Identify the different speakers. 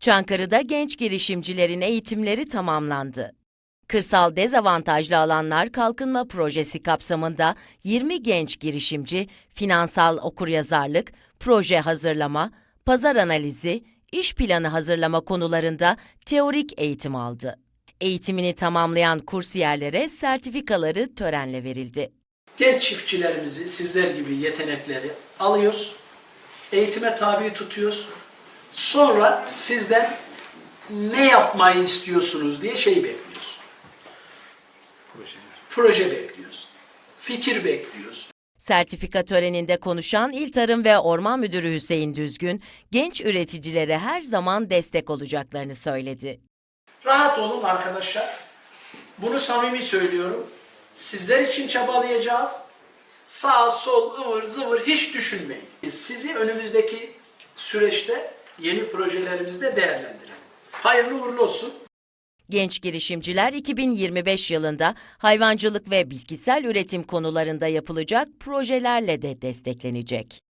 Speaker 1: Çankırı'da genç girişimcilerin eğitimleri tamamlandı. Kırsal dezavantajlı alanlar kalkınma projesi kapsamında 20 genç girişimci finansal okuryazarlık, proje hazırlama, pazar analizi, iş planı hazırlama konularında teorik eğitim aldı. Eğitimini tamamlayan kursiyerlere sertifikaları törenle verildi.
Speaker 2: Genç çiftçilerimizi, sizler gibi yetenekleri alıyoruz. Eğitime tabi tutuyoruz. Sonra sizden ne yapmayı istiyorsunuz diye şey bekliyoruz. Proje bekliyoruz. Fikir bekliyoruz.
Speaker 1: Sertifika töreninde konuşan İl Tarım ve Orman Müdürü Hüseyin Düzgün, genç üreticilere her zaman destek olacaklarını söyledi.
Speaker 2: Rahat olun arkadaşlar. Bunu samimi söylüyorum. Sizler için çabalayacağız. Sağ, sol, ıvır zıvır hiç düşünmeyin. Sizi önümüzdeki süreçte yeni projelerimizde değerlendirelim. Hayırlı uğurlu olsun.
Speaker 1: Genç girişimciler 2025 yılında hayvancılık ve bitkisel üretim konularında yapılacak projelerle de desteklenecek.